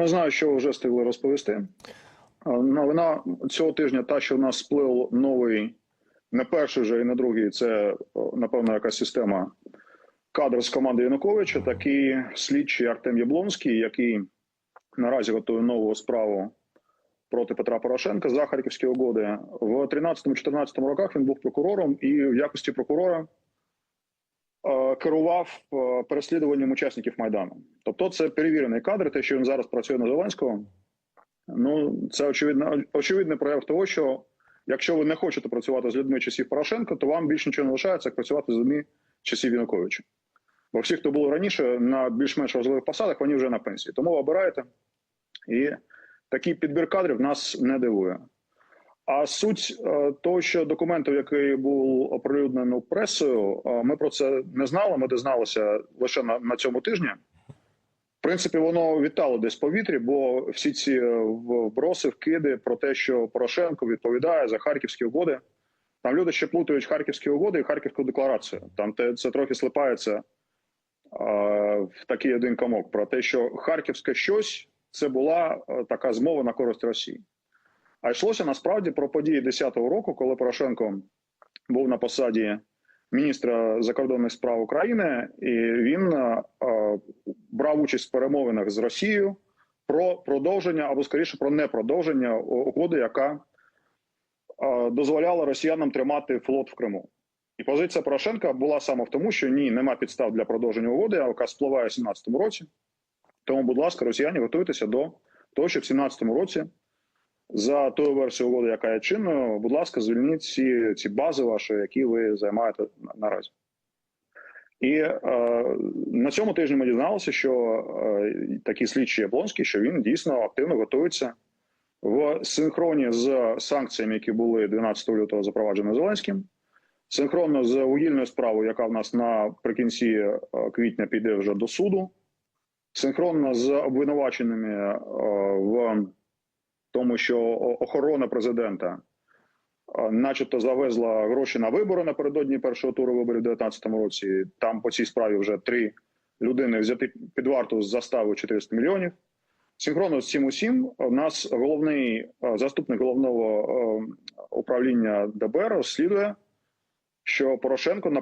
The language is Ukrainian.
Не знаю, що ви вже встигли розповісти. Е, Новина цього тижня, та що в нас сплив новий, не перший вже і не другий. Це напевно якась система кадр з команди Януковича. Такий слідчий Артем Яблонський, який наразі готує нову справу проти Петра Порошенка за харківські угоди. В 13-14 роках він був прокурором і в якості прокурора е, керував е, переслідуванням учасників майдану. Тобто, це перевірений кадр. Те, що він зараз працює на Зеленського. Ну це очевидно очевидний прояв того, що якщо ви не хочете працювати з людьми часів Порошенка, то вам більше нічого не лишається, як працювати з людьми часів Януковича. Бо всі, хто були раніше на більш-менш важливих посадах, вони вже на пенсії. Тому ви обираєте. І такий підбір кадрів нас не дивує. А суть е, того, що документів, який був оприлюднений пресою, е, ми про це не знали. Ми дізналися лише на, на цьому тижні. В принципі, воно вітало десь в повітрі, бо всі ці е, вброси, вкиди про те, що Порошенко відповідає за харківські угоди. Там люди ще плутають харківські угоди і харківську декларацію. Там те це трохи слипається е, в такий один комок про те, що харківське щось це була така змова на користь Росії. А йшлося насправді про події 10-го року, коли Порошенко був на посаді міністра закордонних справ України, і він е, брав участь в перемовинах з Росією про продовження або скоріше про непродовження угоди, яка е, дозволяла росіянам тримати флот в Криму. І позиція Порошенка була саме в тому, що ні, нема підстав для продовження угоди, яка спливає в 17-му році. Тому, будь ласка, росіяни готуйтеся до того, що в 17-му році за тою версією угоди, яка є чинною, будь ласка, звільніть ці, ці бази ваші, які ви займаєте наразі. І е, на цьому тижні ми дізналися, що е, такий слідчий Яблонський, що він дійсно активно готується в синхроні з санкціями, які були 12 лютого запроваджені Зеленським, синхронно з вугільною справою, яка в нас наприкінці е, квітня піде вже до суду, синхронно з обвинуваченими е, в тому, що охорона президента, начебто, завезла гроші на вибори напередодні першого туру виборів у 2019 році. Там по цій справі вже три людини взяти під варту з заставою 400 мільйонів. Синхронно з цим усім у нас головний заступник головного управління ДБР розслідує, що Порошенко на